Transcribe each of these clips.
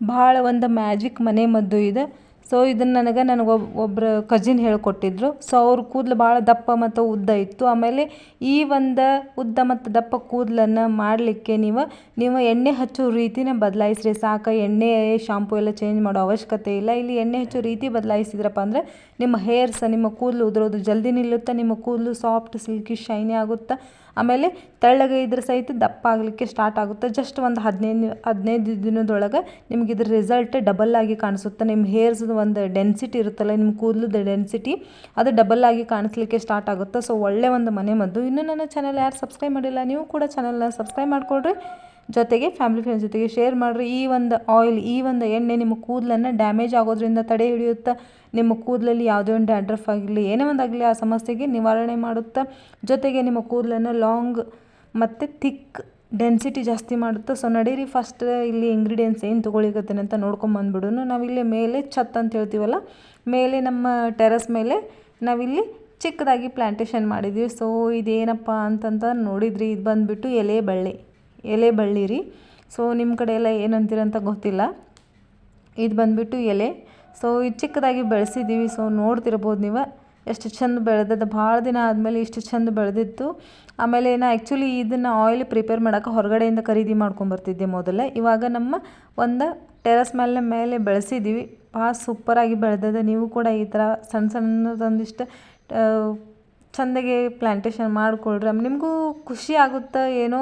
ಭಾಳ ಒಂದು ಮ್ಯಾಜಿಕ್ ಮನೆ ಮದ್ದು ಇದೆ. ಸೊ ಇದನ್ನು ನನಗೆ ನನಗೆ ಒಬ್ಬ ಒಬ್ರು ಕಜಿನ್ ಹೇಳಿಕೊಟ್ಟಿದ್ರು. ಸೊ ಅವ್ರ ಕೂದಲು ಭಾಳ ದಪ್ಪ ಮತ್ತು ಉದ್ದ ಇತ್ತು. ಆಮೇಲೆ ಈ ಒಂದು ಉದ್ದ ಮತ್ತು ದಪ್ಪ ಕೂದಲನ್ನು ಮಾಡಲಿಕ್ಕೆ ನೀವು ನೀವು ಎಣ್ಣೆ ಹಚ್ಚೋ ರೀತಿನೇ ಬದಲಾಯಿಸ್ರಿ. ಸಾಕು ಎಣ್ಣೆ ಶಾಂಪು ಎಲ್ಲ ಚೇಂಜ್ ಮಾಡೋ ಅವಶ್ಯಕತೆ ಇಲ್ಲ. ಇಲ್ಲಿ ಎಣ್ಣೆ ಹಚ್ಚೋ ರೀತಿ ಬದಲಾಯಿಸಿದ್ರಪ್ಪ ಅಂದರೆ ನಿಮ್ಮ ಹೇರ್ಸ್ ನಿಮ್ಮ ಕೂದಲು ಉದುರೋದು ಜಲ್ದಿ ನಿಲ್ಲುತ್ತೆ, ನಿಮ್ಮ ಕೂದಲು ಸಾಫ್ಟ್ ಸಿಲ್ಕಿ ಶೈನಿ ಆಗುತ್ತೆ ಆಮೇಲೆ ತೆಳ್ಳಗೆ ಇದ್ರ ಸಹಿತ ದಪ್ಪ ಆಗಲಿಕ್ಕೆ ಸ್ಟಾರ್ಟ್ ಆಗುತ್ತೆ. ಜಸ್ಟ್ ಒಂದು ಹದಿನೈದು ಹದಿನೈದು ದಿನದೊಳಗೆ ನಿಮ್ಗೆ ಇದ್ರ ರಿಸಲ್ಟ್ ಡಬಲ್ ಆಗಿ ಕಾಣಿಸುತ್ತೆ. ನಿಮ್ಮ ಹೇರ್ಸ್ದು ಒಂದು ಡೆನ್ಸಿಟಿ ಇರುತ್ತಲ್ಲ ನಿಮ್ಮ ಕೂದಲದ ಡೆನ್ಸಿಟಿ ಅದು ಡಬಲ್ ಆಗಿ ಕಾಣಿಸ್ಲಿಕ್ಕೆ ಸ್ಟಾರ್ಟ್ ಆಗುತ್ತೆ. ಸೊ ಒಳ್ಳೆ ಒಂದು ಮನೆ ಮದ್ದು. ಇನ್ನೂ ನನ್ನ ಚಾನಲ್ ಯಾರು ಸಬ್ಸ್ಕ್ರೈಬ್ ಮಾಡಿಲ್ಲ, ನೀವು ಕೂಡ ಚಾನಲ್ನ ಸಬ್ಸ್ಕ್ರೈಬ್ ಮಾಡಿಕೊಡ್ರಿ ಜೊತೆಗೆ ಫ್ಯಾಮಿಲಿ ಫ್ರೆಂಡ್ಸ್ ಜೊತೆಗೆ ಶೇರ್ ಮಾಡಿರಿ. ಈ ಒಂದು ಆಯಿಲ್ ಈ ಒಂದು ಎಣ್ಣೆ ನಿಮ್ಮ ಕೂದಲನ್ನು ಡ್ಯಾಮೇಜ್ ಆಗೋದ್ರಿಂದ ತಡೆ ಹಿಡಿಯುತ್ತಾ, ನಿಮ್ಮ ಕೂದಲಲ್ಲಿ ಯಾವುದೇ ಒಂದು ಡ್ಯಾಂಡ್ರಫ್ ಆಗಲಿ ಏನೇ ಒಂದಾಗಲಿ ಆ ಸಮಸ್ಯೆಗೆ ನಿವಾರಣೆ ಮಾಡುತ್ತಾ, ಜೊತೆಗೆ ನಿಮ್ಮ ಕೂದಲನ್ನು ಲಾಂಗ್ ಮತ್ತು ಥಿಕ್ ಡೆನ್ಸಿಟಿ ಜಾಸ್ತಿ ಮಾಡುತ್ತೆ. ಸೊ ನಡೀರಿ ಫಸ್ಟ್ ಇಲ್ಲಿ ಇಂಗ್ರೀಡಿಯೆಂಟ್ಸ್ ಏನು ತೊಗೊಳಿಕತ್ತೇನೆ ಅಂತ ನೋಡ್ಕೊಂಬಂದ್ಬಿಡೋನು ನಾವಿಲ್ಲಿ ಮೇಲೆ ಛತ್ ಅಂತ ಹೇಳ್ತೀವಲ್ಲ, ಮೇಲೆ ನಮ್ಮ ಟೆರಸ್ ಮೇಲೆ ನಾವಿಲ್ಲಿ ಚಿಕ್ಕದಾಗಿ ಪ್ಲ್ಯಾಂಟೇಷನ್ ಮಾಡಿದ್ವಿ. ಸೊ ಇದೇನಪ್ಪ ಅಂತಂತ ನೋಡಿದ್ರಿ. ಇದು ಬಂದುಬಿಟ್ಟು ಎಲೆ ಬಳ್ಳಿ. ಎಲೆ ಬಳ್ಳಿರಿ ಸೊ ನಿಮ್ಮ ಕಡೆ ಎಲ್ಲ ಏನಂತೀರ ಅಂತ ಗೊತ್ತಿಲ್ಲ. ಇದು ಬಂದುಬಿಟ್ಟು ಎಲೆ. ಸೊ ಇದು ಚಿಕ್ಕದಾಗಿ ಬೆಳೆಸಿದ್ದೀವಿ ಸೊ ನೋಡ್ತಿರ್ಬೋದು ನೀವು. ಎಷ್ಟು ಚಂದ ಬೆಳೆದದ್ದು ಭಾಳ ದಿನ ಆದಮೇಲೆ ಇಷ್ಟು ಚಂದ ಬೆಳೆದಿತ್ತು. ಆಮೇಲೆ ನಾ ಆ್ಯಕ್ಚುಲಿ ಇದನ್ನು ಆಯಿಲ್ ಪ್ರಿಪೇರ್ ಮಾಡೋಕೆ ಹೊರಗಡೆಯಿಂದ ಖರೀದಿ ಮಾಡ್ಕೊಂಬರ್ತಿದ್ದೆ ಮೊದಲೇ. ಇವಾಗ ನಮ್ಮ ಒಂದು ಟೆರಸ್ ಮೇಲೆ ಮೇಲೆ ಬೆಳೆಸಿದ್ದೀವಿ ಭಾಳ ಸೂಪರಾಗಿ ಬೆಳೆದದ. ನೀವು ಕೂಡ ಈ ಥರ ಸಣ್ಣ ಸಣ್ಣದೊಂದಿಷ್ಟು ಚೆಂದಾಗಿ ಪ್ಲ್ಯಾಂಟೇಷನ್ ಮಾಡಿಕೊಳ್ರಿ. ನಿಮಗೂ ಖುಷಿ ಆಗುತ್ತೆ ಏನೋ?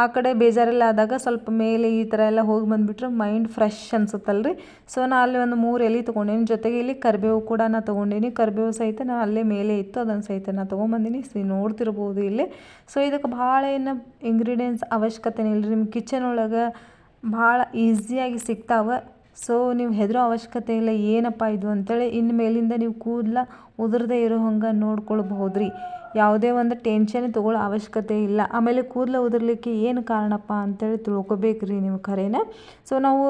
ಆ ಕಡೆ ಬೇಜಾರೆಲ್ಲ ಆದಾಗ ಸ್ವಲ್ಪ ಮೇಲೆ ಈ ಥರ ಎಲ್ಲ ಹೋಗಿ ಬಂದುಬಿಟ್ರೆ ಮೈಂಡ್ ಫ್ರೆಶ್ ಅನ್ಸುತ್ತಲ್ರಿ. ಸೊ ನಾ ಅಲ್ಲಿ ಒಂದು ಮೂರು ಎಲೆ ತೊಗೊಂಡೀನಿ. ಜೊತೆಗೆ ಇಲ್ಲಿ ಕರಿಬೇವು ಕೂಡ ನಾನು ತೊಗೊಂಡೀನಿ. ಕರಿಬೇವು ಸಹಿತ ನಾ ಅಲ್ಲೇ ಮೇಲೆ ಇತ್ತು. ಅದನ್ನು ಸಹಿತ ನಾ ತೊಗೊಂಬಂದಿನಿ. ಸಿ ನೋಡ್ತಿರ್ಬೋದು ಇಲ್ಲಿ. ಸೊ ಇದಕ್ಕೆ ಭಾಳ ಏನು ಇಂಗ್ರೀಡಿಯೆಂಟ್ಸ್ ಅವಶ್ಯಕತೆ ಇಲ್ಲ ರೀ ನಿಮ್ಮ ಕಿಚನ್ ಒಳಗೆ ಭಾಳ ಈಸಿಯಾಗಿ ಸಿಗ್ತಾವೆ. ಸೊ ನೀವು ಹೆದರೋ ಅವಶ್ಯಕತೆ ಇಲ್ಲ, ಏನಪ್ಪ ಇದು ಅಂತೇಳಿ ಇನ್ನು ಮೇಲಿಂದ ನೀವು ಕೂದಲ ಉದುರದೇ ಇರೋ ಹಂಗೆ ನೋಡ್ಕೊಳ್ಬಹುದು ರೀ ಯಾವುದೇ ಒಂದು ಟೆನ್ಷನ್ ತೊಗೊಳ್ಳೋ ಅವಶ್ಯಕತೆ ಇಲ್ಲ. ಆಮೇಲೆ ಕೂದಲು ಉದುರ್ಲಿಕ್ಕೆ ಏನು ಕಾರಣಪ್ಪ ಅಂತೇಳಿ ತಿಳ್ಕೊಬೇಕು ರೀ ನೀವು ಖರೇನ. ಸೊ ನಾವು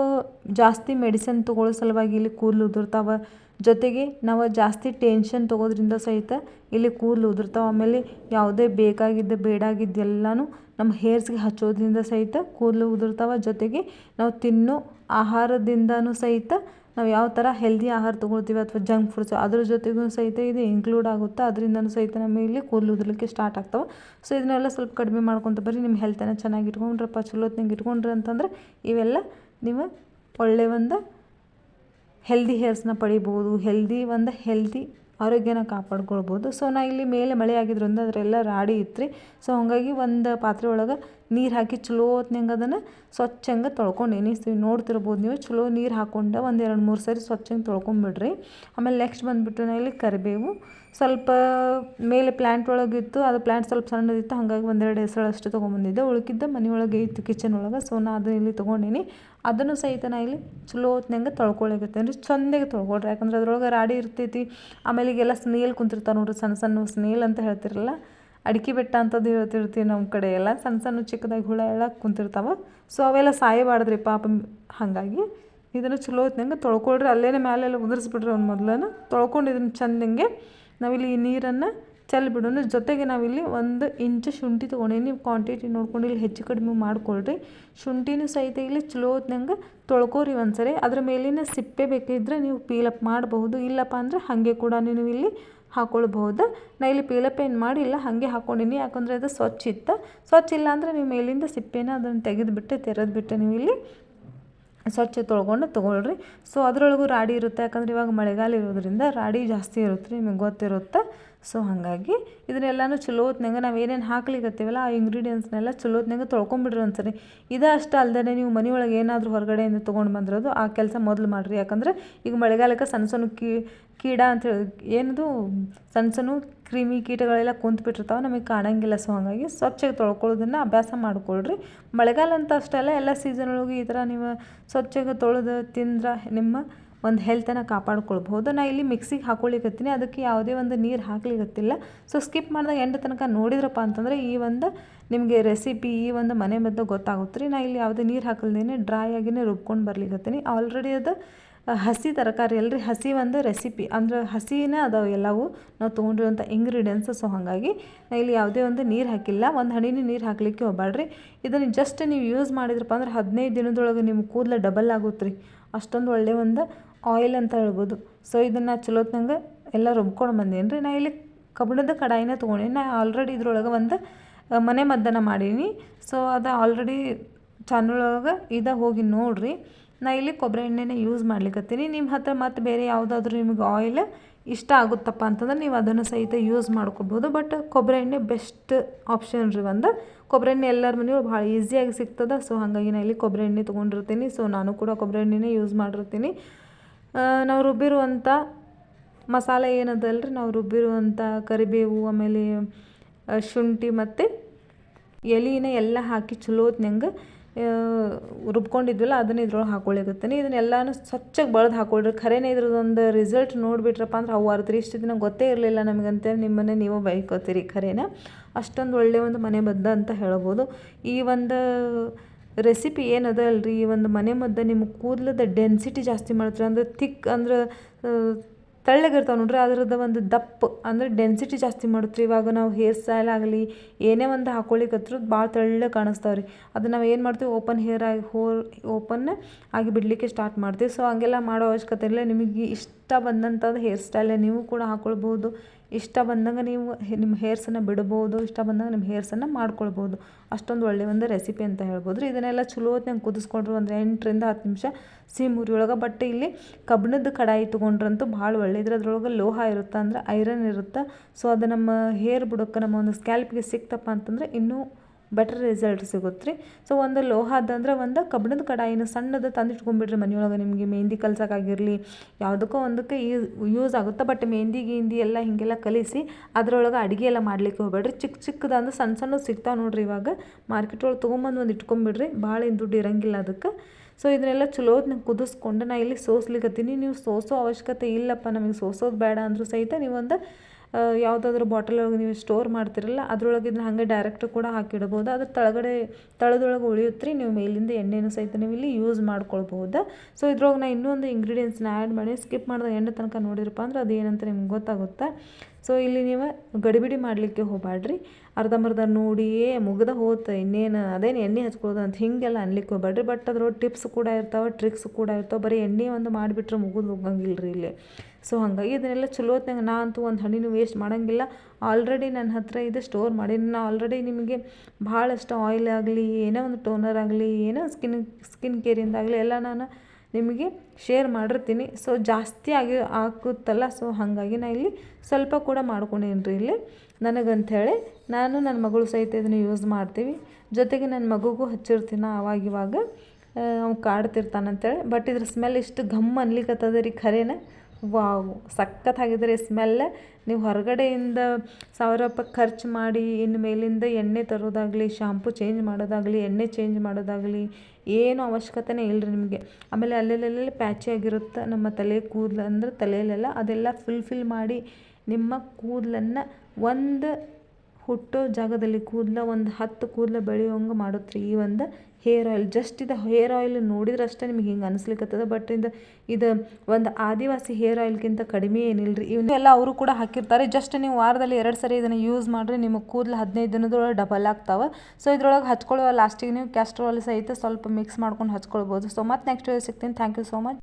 ಜಾಸ್ತಿ ಮೆಡಿಸಿನ್ ತೊಗೊಳ್ಳೋ ಸಲುವಾಗಿ ಇಲ್ಲಿ ಕೂದಲು ಉದುರ್ತಾವೆ. ಜೊತೆಗೆ ನಾವು ಜಾಸ್ತಿ ಟೆನ್ಷನ್ ತೊಗೋದ್ರಿಂದ ಸಹಿತ ಇಲ್ಲಿ ಕೂದಲು ಉದುರ್ತಾವೆ. ಆಮೇಲೆ ಯಾವುದೇ ಬೇಕಾಗಿದ್ದ ಬೇಡಾಗಿದ್ದೆಲ್ಲನೂ ನಮ್ಮ ಹೇರ್ಸ್ಗೆ ಹಚ್ಚೋದ್ರಿಂದ ಸಹಿತ ಕೂದಲು ಉದುರ್ತಾವೆ. ಜೊತೆಗೆ ನಾವು ತಿನ್ನೋ ಆಹಾರದಿಂದನೂ ಸಹಿತ ನಾವು ಯಾವ ಥರ ಹೆಲ್ದಿ ಆಹಾರ ತೊಗೊಳ್ತೀವಿ ಅಥವಾ ಜಂಕ್ ಫುಡ್ಸ್ ಅದ್ರ ಜೊತೆಗೂ ಸಹಿತ ಇದು ಇನ್ಕ್ಲೂಡ್ ಆಗುತ್ತೆ. ಅದರಿಂದನೂ ಸಹಿತ ನಮಗೆ ಇಲ್ಲಿ ಕೂದಲು ಉದುರಲಿಕ್ಕೆ ಸ್ಟಾರ್ಟ್ ಆಗ್ತಾವೆ. ಸೊ ಇದನ್ನೆಲ್ಲ ಸ್ವಲ್ಪ ಕಡಿಮೆ ಮಾಡ್ಕೊತ ಬರ್ರಿ. ನಿಮ್ಮ ಹೆಲ್ತನ್ನು ಚೆನ್ನಾಗಿ ಇಟ್ಕೊಂಡ್ರಪ್ಪ ಚಲೋತ್ನಾಗ ಇಟ್ಕೊಂಡ್ರಿ ಅಂತಂದ್ರೆ ಇವೆಲ್ಲ ನೀವು ಒಳ್ಳೆಯ ಒಂದು ಹೆಲ್ದಿ ಹೇರ್ಸ್ನ ಪಡಿಬೋದು. ಹೆಲ್ದಿ ಒಂದು ಹೆಲ್ದಿ ಆರೋಗ್ಯನ ಕಾಪಾಡ್ಕೊಳ್ಬೋದು. ಸೊ ನಾ ಇಲ್ಲಿ ಮೇಲೆ ಮಳೆ ಆಗಿದ್ರಿಂದ ಅದರೆಲ್ಲ ರಾಡಿ ಇತ್ತು ರೀ ಸೊ ಹಾಗಾಗಿ ಒಂದು ಪಾತ್ರೆ ಒಳಗೆ ನೀರು ಹಾಕಿ ಚಲೋ ಹೊತ್ನಂಗೆ ಅದನ್ನು ಸ್ವಚ್ಛಂಗೆ ತೊಳ್ಕೊಂಡು ಎಣಿಸ್ತೀವಿ. ನೋಡ್ತಿರ್ಬೋದು ನೀವು, ಚಲೋ ನೀರು ಹಾಕೊಂಡ ಒಂದು ಎರಡು ಮೂರು ಸರಿ ಸ್ವಚ್ಛಂಗೆ ತೊಳ್ಕೊಂಬಿಡ್ರಿ. ಆಮೇಲೆ ನೆಕ್ಸ್ಟ್ ಬಂದುಬಿಟ್ಟು ಇಲ್ಲಿ ಕರಿಬೇವು. ಸ್ವಲ್ಪ ಮೇಲೆ ಪ್ಲ್ಯಾಂಟ್ ಒಳಗಿತ್ತು ಅದು ಪ್ಲ್ಯಾಂಟ್ ಸ್ವಲ್ಪ ಸಣ್ಣದಿತ್ತು, ಹಾಗಾಗಿ ಒಂದೆರಡು ಹೆಸರು ಅಷ್ಟು ತೊಗೊಂಬಂದಿದ್ದೆ. ಉಳ್ಕಿದ್ದ ಮನೆ ಒಳಗೆ ಇತ್ತು ಕಿಚನ್ ಒಳಗೆ. ಸೊ ನಾ ಅದನ್ನ ಇಲ್ಲಿ ತೊಗೊಂಡೀನಿ. ಅದನ್ನು ಸಹಿತ ನಾ ಇಲ್ಲಿ ಚಲೋ ಹೊತ್ನಂಗೆ ತೊಳ್ಕೊಳಕತ್ತೇನೆ ರೀ ಚಂದಾಗಿ ತೊಳ್ಕೊಳ್ರಿ. ಯಾಕಂದ್ರೆ ಅದ್ರೊಳಗೆ ರಾಡಿ ಇರ್ತೈತಿ. ಆಮೇಲೆ ಈಗೆಲ್ಲ ಸ್ನೇಲ್ ಕುಂತಿರ್ತಾವೆ ನೋಡ್ರಿ, ಸಣ್ಣ ಸಣ್ಣ ಸ್ನೇಲ್ ಅಂತ ಹೇಳ್ತಿರಲ್ಲ. ಅಡಿಕೆ ಬೆಟ್ಟ ಅಂತದ್ದು ಹೇಳ್ತಿರ್ತೀವಿ ನಮ್ಮ ಕಡೆ. ಎಲ್ಲ ಸಣ್ಣ ಸಣ್ಣ ಚಿಕ್ಕದಾಗಿ ಹುಳ ಎಲ್ಲ ಕುಂತಿರ್ತಾವೆ. ಸೊ ಅವೆಲ್ಲ ಸಾಯಬಾರ್ದ್ರಿ ಪಾಪ ಹಾಗಾಗಿ ಇದನ್ನು ಚಲೋ ಹೊತ್ನ್ಯಾಗ ತೊಳ್ಕೊಳ್ರಿ ಅಲ್ಲೇ ಮ್ಯಾಲೆಲ್ಲ ಉದುರಿಸ್ಬಿಡ್ರಿ ಅವ್ನು ಮೊದಲನ. ತೊಳ್ಕೊಂಡು ಇದನ್ನು ಚೆಂದಂಗೆ ನಾವಿಲ್ಲಿ ಈ ನೀರನ್ನು ಚೆಲ್ಬಿಡೋಣ ಜೊತೆಗೆ ನಾವಿಲ್ಲಿ ಒಂದು ಇಂಚು ಶುಂಠಿ ತೊಗೊಂಡೀನಿ. ಕ್ವಾಂಟಿಟಿ ನೋಡ್ಕೊಂಡು ಇಲ್ಲಿ ಹೆಚ್ಚು ಕಡಿಮೆ ಮಾಡ್ಕೊಳ್ರಿ. ಶುಂಠಿನೂ ಸಹಿತ ಇಲ್ಲಿ ಚಲೋ ತೊಳ್ಕೋರಿ ತೊಳ್ಕೊರಿ ಒಂದ್ಸರಿ. ಅದ್ರ ಮೇಲಿನ ಸಿಪ್ಪೆ ಬೇಕಿದ್ರೆ ನೀವು ಪೀಲಪ್ ಮಾಡಬಹುದು. ಇಲ್ಲಪ್ಪ ಅಂದರೆ ಹಾಗೆ ಕೂಡ ನೀವು ಇಲ್ಲಿ ಹಾಕ್ಕೊಳ್ಬಹುದು ನಾ ಇಲ್ಲಿ ಪೀಲಪ್ ಏನು ಮಾಡಿಲ್ಲ, ಹಾಗೆ ಹಾಕ್ಕೊಂಡಿನಿ ಯಾಕಂದರೆ ಅದು ಸ್ವಚ್ಛ ಇತ್ತು. ಸ್ವಚ್ಛ ಇಲ್ಲ ಅಂದರೆ ನೀವು ಮೇಲಿಂದ ಸಿಪ್ಪೆನ ಅದನ್ನು ತೆಗೆದುಬಿಟ್ಟು ತೆರೆದುಬಿಟ್ಟು ನೀವು ಇಲ್ಲಿ ಸ್ವಚ್ಛ ತೊಳ್ಕೊಂಡು ತೊಗೊಳ್ರಿ. ಸೊ ಅದರೊಳಗೂ ರಾಡಿ ಇರುತ್ತೆ. ಯಾಕಂದ್ರೆ ಇವಾಗ ಮಳೆಗಾಲ ಇರೋದ್ರಿಂದ ರಾಡಿ ಜಾಸ್ತಿ ಇರುತ್ತೆ, ನಿಮಗೆ ಗೊತ್ತಿರುತ್ತೆ. ಸೊ ಹಾಗಾಗಿ ಇದನ್ನೆಲ್ಲಾನು ಚಲೋ ಹೊತ್ನ್ಯಾಗ ನಾವು ಏನೇನು ಹಾಕ್ಲಿಕತ್ತೀವಲ್ಲ, ಆ ಇಂಗ್ರೀಡಿಯೆಂಟ್ಸ್ನೆಲ್ಲ ಚಲೋ ಹೊತ್ನ್ಯಾಗ ತೊಳ್ಕೊಂಬಿಡ್ರಿ ಒಂದ್ಸರಿ. ಇದು ಅಷ್ಟು ಅಲ್ಲದೆ ನೀವು ಮನೆಯೊಳಗೆ ಏನಾದರೂ ಹೊರಗಡೆಯಿಂದ ತೊಗೊಂಡು ಬಂದಿರೋದು ಆ ಕೆಲಸ ಮೊದಲು ಮಾಡಿರಿ. ಯಾಕಂದ್ರೆ ಈಗ ಮಳೆಗಾಲಕ್ಕೆ ಸಣ್ಣ ಸಣ್ಣ ಕೀ, ಕೀಡ ಅಂತೇಳಿ ಏನದು ಸಣ್ಣ ಸಣ್ಣ ಕ್ರಿಮಿ ಕೀಟಗಳೆಲ್ಲ ಕುಂತ್ಬಿಟ್ಟಿರ್ತಾವೆ, ನಮಗೆ ಕಾಣಂಗಿಲ್ಲ. ಸೊ ಹಾಗಾಗಿ ಸ್ವಚ್ಛಗೆ ತೊಳ್ಕೊಳ್ಳೋದನ್ನು ಅಭ್ಯಾಸ ಮಾಡಿಕೊಳ್ರಿ. ಮಳೆಗಾಲ ಅಂತ ಅಷ್ಟೇ ಅಲ್ಲ ಎಲ್ಲ ಸೀಸನ್ ಒಳಗೆ ಈ ಥರ ನೀವು ಸ್ವಚ್ಛಗೆ ತೊಳೆದು ತಿಂದ್ರೆ ನಿಮ್ಮ ಒಂದು ಹೆಲ್ತನ್ನು ಕಾಪಾಡ್ಕೊಳ್ಬಹುದು. ನಾ ಇಲ್ಲಿ ಮಿಕ್ಸಿಗೆ ಹಾಕೊಳ್ಳಿಕತ್ತೀನಿ. ಅದಕ್ಕೆ ಯಾವುದೇ ಒಂದು ನೀರು ಹಾಕ್ಲಿಕತ್ತಿಲ್ಲ. ಸೊ ಸ್ಕಿಪ್ ಮಾಡಿದಾಗ ಎಂಟು ತನಕ ನೋಡಿದ್ರಪ್ಪ ಅಂತಂದರೆ ಈ ಒಂದು ನಿಮಗೆ ರೆಸಿಪಿ ಈ ಒಂದು ಮನೆ ಮದ್ದು ಗೊತ್ತಾಗುತ್ತೆ ರೀ. ನಾ ಇಲ್ಲಿ ಯಾವುದೇ ನೀರು ಹಾಕಲ್ದೇನೆ ಡ್ರೈ ಆಗಿನೇ ರುಬ್ಕೊಂಡು ಬರ್ಲಿಕತ್ತೀನಿ. ಆಲ್ರೆಡಿ ಅದು ಹಸಿ ತರಕಾರಿ ಅಲ್ರಿ. ಹಸಿ ಒಂದು ರೆಸಿಪಿ ಅಂದ್ರೆ ಹಸಿನೇ ಅದಾವೆ ಎಲ್ಲವೂ ನಾವು ತೊಗೊಂಡಿರುವಂಥ ಇಂಗ್ರೀಡಿಯೆಂಟ್ಸ್ ಸೊ ಹಾಗಾಗಿ ನಾ ಇಲ್ಲಿ ಯಾವುದೇ ಒಂದು ನೀರು ಹಾಕಿಲ್ಲ. ಒಂದು ಹಣಿನೇ ನೀರು ಹಾಕಲಿಕ್ಕೆ ಹೋಗ್ಬೇಡ್ರಿ ಇದನ್ನು ಜಸ್ಟ್ ನೀವು ಯೂಸ್ ಮಾಡಿದ್ರಪ್ಪ ಅಂದ್ರೆ ಹದಿನೈದು ದಿನದೊಳಗೆ ನಿಮ್ಮ ಕೂದಲು ಡಬಲ್ ಆಗುತ್ತೆ ರೀ. ಅಷ್ಟೊಂದು ಒಳ್ಳೆಯ ಒಂದು ಆಯಿಲ್ ಅಂತ ಹೇಳ್ಬೋದು. ಸೊ ಇದನ್ನು ಚಲೋತ್ನಂಗೆ ಎಲ್ಲ ರುಬ್ಕೊಂಡು ಬಂದೇನಿ ರೀ ನಾ ಇಲ್ಲಿ ಕಬ್ಬಿಣದ ಕಡಾಯಿನ ತೊಗೊಂಡೀನಿ. ನಾ ಆಲ್ರೆಡಿ ಇದ್ರೊಳಗೆ ಒಂದು ಮನೆ ಮದ್ದನ ಮಾಡೀನಿ. ಸೊ ಅದು ಆಲ್ರೆಡಿ ಚಾನೊಳಗೆ ಇದ ಹೋಗಿ ನೋಡಿರಿ. ನಾ ಇಲ್ಲಿ ಕೊಬ್ಬರಿ ಎಣ್ಣೆನೇ ಯೂಸ್ ಮಾಡ್ಲಿಕ್ಕತ್ತೀನಿ ನಿಮ್ಮ ಹತ್ರ ಮತ್ತು ಬೇರೆ ಯಾವುದಾದ್ರೂ ನಿಮಗೆ ಆಯಿಲ್ ಇಷ್ಟ ಆಗುತ್ತಪ್ಪ ಅಂತಂದ್ರೆ ನೀವು ಅದನ್ನು ಸಹಿತ ಯೂಸ್ ಮಾಡ್ಕೊಬೋದು. ಬಟ್ ಕೊಬ್ಬರಿ ಎಣ್ಣೆ ಬೆಸ್ಟ್ ಆಪ್ಷನ್ ರೀ ಒಂದು. ಕೊಬ್ಬರಿ ಎಣ್ಣೆ ಎಲ್ಲರ ಮನೆಯೂ ಭಾಳ ಈಸಿಯಾಗಿ ಸಿಗ್ತದೆ. ಸೊ ಹಾಗಾಗಿ ನಾ ಇಲ್ಲಿ ಕೊಬ್ಬರಿ ಎಣ್ಣೆ ತೊಗೊಂಡಿರ್ತೀನಿ. ಸೊ ನಾನು ಕೂಡ ಕೊಬ್ಬರಿ ಎಣ್ಣೆನೇ ಯೂಸ್ ಮಾಡಿರ್ತೀನಿ. ನಾವು ರುಬ್ಬಿರುವಂಥ ಮಸಾಲೆ ಏನದಲ್ಲ ರೀ ನಾವು ರುಬ್ಬಿರುವಂಥ ಕರಿಬೇವು, ಆಮೇಲೆ ಶುಂಠಿ ಮತ್ತು ಎಲೆನ ಎಲ್ಲ ಹಾಕಿ ಚಲೋತ್ನಂಗೆ ರುಬ್ಕೊಂಡಿದ್ವಲ್ಲ ಅದನ್ನ ಇದ್ರೊಳಗೆ ಹಾಕೊಳ್ಳಿಕತ್ತೀನಿ. ಇದನ್ನೆಲ್ಲನೂ ಸ್ವಚ್ಛಗೆ ಬಳ್ದು ಹಾಕ್ಕೊಳ್ರಿ ಖರೇನೆ ಇದ್ರದ್ದೊಂದು ರಿಸಲ್ಟ್ ನೋಡಿಬಿಟ್ರಪ್ಪ ಅಂದ್ರೆ ಅವು ಅರ್ಧ ಇಷ್ಟು ದಿನ ಗೊತ್ತೇ ಇರಲಿಲ್ಲ ನಮಗಂತೇಳಿ ನಿಮ್ಮನ್ನೇ ನೀವು ಬೈಕೋತೀರಿ ಖರೇನ. ಅಷ್ಟೊಂದು ಒಳ್ಳೆಯ ಒಂದು ಮನೆ ಬದ್ದ ಅಂತ ಹೇಳ್ಬೋದು. ಈ ಒಂದು ರೆಸಿಪಿ ಏನದ ಅಲ್ರಿ ಈ ಒಂದು ಮನೆ ಮದ್ದು ನಿಮ್ಮ ಕೂದಲದ ಡೆನ್ಸಿಟಿ ಜಾಸ್ತಿ ಮಾಡ್ತಾರೆ ಅಂದ್ರೆ ಥಿಕ್ ಅಂದ್ರೆ ತಳ್ಳಗಿರ್ತಾವೆ ನೋಡ್ರಿ. ಅದ್ರದ್ದು ಒಂದು ದಪ್ಪ ಅಂದರೆ ಡೆನ್ಸಿಟಿ ಜಾಸ್ತಿ ಮಾಡುತ್ತೆ ಇವಾಗ ನಾವು ಹೇರ್ ಸ್ಟೈಲ್ ಆಗಲಿ, ಏನೇ ಒಂದು ಹಾಕ್ಕೊಳಿಕತ್ರು ಭಾಳ ತಳ್ಳ ಕಾಣಿಸ್ತಾವೆ ರೀ ಅದು ನಾವು ಏನು ಮಾಡ್ತೀವಿ? ಓಪನ್ ಹೇರ್ ಆಗಿ ಹೋಲ್ ಓಪನ್ ಆಗಿ ಬಿಡಲಿಕ್ಕೆ ಸ್ಟಾರ್ಟ್ ಮಾಡ್ತೀವಿ. ಸೊ ಹಂಗೆಲ್ಲ ಮಾಡೋ ಅವಶ್ಯಕತೆ ಇಲ್ಲ. ನಿಮಗೆ ಇಷ್ಟ ಬಂದಂಥದ್ದು ಹೇರ್ ಸ್ಟೈಲ್ ನೀವು ಕೂಡ ಹಾಕ್ಕೊಳ್ಬೋದು ಇಷ್ಟ ಬಂದಂಗೆ ನೀವು ನಿಮ್ಮ ಹೇರ್ಸನ್ನು ಬಿಡ್ಬೋದು, ಇಷ್ಟ ಬಂದಂಗೆ ನಿಮ್ಮ ಹೇರ್ಸನ್ನು ಮಾಡ್ಕೊಳ್ಬೋದು. ಅಷ್ಟೊಂದು ಒಳ್ಳೆಯ ಒಂದು ರೆಸಿಪಿ ಅಂತ ಹೇಳ್ಬೋದು. ಇದನ್ನೆಲ್ಲ ಚಲೋ ಹೊತ್ನಾಗ ಕುದಿಸ್ಕೊಂಡ್ರು ಒಂದು ಎಂಟರಿಂದ ಹತ್ತು ನಿಮಿಷ ಸಿಹಿ ಉರಿ ಒಳಗೆ ಬಟ್ ಇಲ್ಲಿ ಕಬ್ಬಿಣದ ಕಡಾಯಿ ತೊಗೊಂಡ್ರಂತೂ ಭಾಳ ಒಳ್ಳೇದು ಅದ್ರೊಳಗೆ ಲೋಹ ಇರುತ್ತೆ ಅಂದ್ರೆ ಐರನ್ ಇರುತ್ತೆ. ಸೊ ಅದು ನಮ್ಮ ಹೇರ್ ಬುಡಕ್ಕೆ ನಮ್ಮ ಒಂದು ಸ್ಕ್ಯಾಲ್ಪ್ಗೆ ಸಿಕ್ತಪ್ಪ ಅಂತಂದ್ರೆ ಇನ್ನೂ ಬೆಟರ್ ರಿಸಲ್ಟ್ ಸಿಗುತ್ತೆ ರೀ. ಸೊ ಒಂದು ಲೋಹದಂದ್ರೆ ಒಂದು ಕಬ್ಬಿಣದ ಕಡಾಯಿನ ಸಣ್ಣದು ತಂದಿಟ್ಕೊಂಡ್ಬಿಡ್ರಿ ಮನೆಯೊಳಗೆ ನಿಮಗೆ. ಮೆಹಂದಿ ಕಲ್ಸೋಕ್ಕಾಗಿರಲಿ, ಯಾವುದಕ್ಕೋ ಒಂದಕ್ಕೆ ಯೂಸ್ ಆಗುತ್ತೆ. ಬಟ್ ಮೆಹಂದಿ, ಗಿಂದಿ ಎಲ್ಲ ಹೀಗೆಲ್ಲ ಕಲಿಸಿ ಅದರೊಳಗೆ ಅಡುಗೆ ಎಲ್ಲ ಮಾಡಲಿಕ್ಕೆ ಹೋಗ್ಬೇಡ್ರಿ. ಚಿಕ್ಕ ಚಿಕ್ಕದಂದ್ರೆ ಸಣ್ಣ ಸಣ್ಣ ಸಿಗ್ತಾವೆ ನೋಡಿರಿ ಇವಾಗ. ಮಾರ್ಕೆಟ್ ಒಳಗೆ ತೊಗೊಂಬಂದು ಒಂದು ಇಟ್ಕೊಂಬಿಡ್ರಿ. ಭಾಳ ಏನು ದುಡ್ಡು ಇರೋಂಗಿಲ್ಲ ಅದಕ್ಕೆ. ಸೊ ಇದನ್ನೆಲ್ಲ ಚಲೋತ್ನಾಗ ಕುದಿಸ್ಕೊಂಡು ನಾ ಇಲ್ಲಿ ಸೋಸ್ಲಿಕ್ಕತ್ತೀನಿ ನೀವು ಸೋಸೋ ಅವಶ್ಯಕತೆ ಇಲ್ಲಪ್ಪ. ನಮಗೆ ಸೋಸೋದು ಬೇಡ ಅಂದರೂ ಸಹಿತ ನೀವೊಂದು ಯಾವುದಾದ್ರೂ ಬಾಟಲ್ ಒಳಗೆ ನೀವು ಸ್ಟೋರ್ ಮಾಡ್ತಿರಲ್ಲ ಅದ್ರೊಳಗೆ ಇದನ್ನ ಹಾಗೆ ಡೈರೆಕ್ಟ್ ಕೂಡ ಹಾಕಿಡ್ಬೋದು. ಅದ್ರ ತಳಗಡೆ, ತಳದೊಳಗೆ ಉಳಿಯುತ್ತೆ ನೀವು ಮೇಲಿಂದ ಎಣ್ಣೆನೂ ಸಹಿತ ನೀವು ಇಲ್ಲಿ ಯೂಸ್ ಮಾಡ್ಕೊಳ್ಬೋದು ಸೊ ಇದ್ರೊಳಗೆ ನಾ ಇನ್ನೊಂದು ಇಂಗ್ರೀಡಿಯೆಂಟ್ಸ್ನ ಆ್ಯಡ್ ಮಾಡಿ ಸ್ಕಿಪ್ ಮಾಡಿದ ಎಣ್ಣೆ ತನಕ ನೋಡಿರಪ್ಪ ಅಂದ್ರೆ ಅದು ಏನಂತ ನಿಮ್ಗೆ ಗೊತ್ತಾಗುತ್ತೆ? ಸೊ ಇಲ್ಲಿ ನೀವು ಗಡಿಬಿಡಿ ಮಾಡಲಿಕ್ಕೆ ಹೋಗಬೇಡ್ರಿ ಅರ್ಧಂಬರ್ಧ ನೋಡಿಯೇ ಮುಗ್ದ ಹೋತು, ಇನ್ನೇನು ಅದೇನು ಎಣ್ಣೆ ಹಚ್ಕೊಳ್ಳೋದು ಅಂತ ಹಿಂಗೆಲ್ಲ ಅನ್ಲಿಕ್ಕೆ ಹೋಗಬೇಡ್ರಿ ಬಟ್ ಅದ್ರೊಳಗೆ ಟಿಪ್ಸ್ ಕೂಡ ಇರ್ತಾವೆ ಟ್ರಿಕ್ಸ್ ಕೂಡ ಇರ್ತಾವೆ. ಬರೀ ಎಣ್ಣೆ ಒಂದು ಮಾಡಿಬಿಟ್ರೆ ಮುಗಿದು ಹೋಗಂಗಿಲ್ಲ ರೀ ಇಲ್ಲಿ. ಸೊ ಹಾಗಾಗಿ ಇದನ್ನೆಲ್ಲ ಚಲೋ ಹೊತ್ನಾಗ ನಾ ಅಂತೂ ಒಂದು ಹಣ್ಣಿನೂ ವೇಸ್ಟ್ ಮಾಡೋಂಗಿಲ್ಲ. ಆಲ್ರೆಡಿ ನನ್ನ ಹತ್ರ ಇದು ಸ್ಟೋರ್ ಮಾಡಿ ನಾನು ಆಲ್ರೆಡಿ ನಿಮಗೆ ಭಾಳಷ್ಟು ಆಯಿಲ್ ಆಗಲಿ, ಏನೋ ಒಂದು ಟೋನರ್ ಆಗಲಿ, ಏನೋ ಸ್ಕಿನ್ ಸ್ಕಿನ್ ಕೇರಿಂದಾಗಲಿ ಎಲ್ಲ ನಾನು ನಿಮಗೆ ಶೇರ್ ಮಾಡಿರ್ತೀನಿ. ಸೊ ಜಾಸ್ತಿ ಆಗಿ ಆಗುತ್ತಲ್ಲ ಸೊ ಹಾಗಾಗಿ ನಾನು ಇಲ್ಲಿ ಸ್ವಲ್ಪ ಕೂಡ ಮಾಡ್ಕೊಂಡೇನಿ ರೀ ಇಲ್ಲಿ ನನಗಂಥೇಳಿ ನಾನು ನನ್ನ ಮಗಳು ಸಹಿತ ಇದನ್ನು ಯೂಸ್ ಮಾಡ್ತೀವಿ. ಜೊತೆಗೆ ನನ್ನ ಮಗುಗೂ ಹಚ್ಚಿರ್ತೀನಿ ಆವಾಗಿವಾಗ ಅವ್ನು ಕಾಡ್ತಿರ್ತಾನಂತೇಳಿ. ಬಟ್ ಇದ್ರ ಸ್ಮೆಲ್ ಇಷ್ಟು ಘಮ್ ಅನ್ಲಿಕ್ಕತ್ತದ ರೀ ಖರೇನ. ವಾವ್ ಸಖತ್ತಾಗಿದೆ ಸ್ಮೆಲ್ ನೀವು ಹೊರಗಡೆಯಿಂದ ಸಾವಿರ ರೂಪಾಯಿ ಖರ್ಚು ಮಾಡಿ, ಇನ್ನು ಮೇಲಿಂದ ಎಣ್ಣೆ ತರೋದಾಗಲಿ ಶಾಂಪು ಚೇಂಜ್ ಮಾಡೋದಾಗಲಿ, ಎಣ್ಣೆ ಚೇಂಜ್ ಮಾಡೋದಾಗಲಿ, ಏನು ಅವಶ್ಯಕತೆನೇ ಇಲ್ಲ ರೀ ನಿಮಗೆ. ಆಮೇಲೆ ಅಲ್ಲೆಲ್ಲೆಲ್ಲ ಪ್ಯಾಚಿ ಆಗಿರುತ್ತೆ, ನಮ್ಮ ತಲೆ ಕೂದಲು ಅಂದ್ರೆ ತಲೆಯಲ್ಲೆಲ್ಲ ಅದೆಲ್ಲ ಫುಲ್ಫಿಲ್ ಮಾಡಿ ನಿಮ್ಮ ಕೂದಲನ್ನು ಒಂದು ಹುಟ್ಟೋ ಜಾಗದಲ್ಲಿ ಕೂದಲ, ಒಂದು ಹತ್ತು ಕೂದಲ ಬೆಳೆಯೋಂಗೆ ಮಾಡುತ್ತೆ ಈ ಒಂದು ಹೇರ್ ಆಯಿಲ್ ಜಸ್ಟ್ ಇದು ಹೇರ್ ಆಯಿಲ್ ನೋಡಿದ್ರೆ ಅಷ್ಟೇ ನಿಮಗೆ ಹಿಂಗೆ ಅನಿಸ್ಲಿಕ್ಕತ್ತದ ಬಟ್ ಇದು ಇದು ಒಂದು ಆದಿವಾಸಿ ಹೇರ್ ಆಯಿಲ್ಗಿಂತ ಕಡಿಮೆ ಏನಿಲ್ಲ ರೀ ಇವನ್ನೆಲ್ಲ ಅವರು ಕೂಡ ಹಾಕಿರ್ತಾರೆ. ಜಸ್ಟ್ ನೀವು ವಾರದಲ್ಲಿ ಎರಡು ಸರಿ ಇದನ್ನು ಯೂಸ್ ಮಾಡಿರಿ, ನಿಮಗೆ ಕೂದಲು ಹದಿನೈದು ದಿನದೊಳಗೆ ಡಬಲ್ ಆಗ್ತಾವೆ. ಸೊ ಇದ್ರೊಳಗೆ ಹಚ್ಕೊಳ್ಳೋ ಲಾಸ್ಟಿಗೆ ನೀವು ಕ್ಯಾಸ್ಟ್ರೋಲ್ ಸಹಿತ ಸ್ವಲ್ಪ ಮಿಕ್ಸ್ ಮಾಡ್ಕೊಂಡು ಹಚ್ಕೊಳ್ಬೋದು. ಸೊ ಮತ್ತೆ ನೆಕ್ಸ್ಟ್ ಸಿಗ್ತೀನಿ. Thank you so much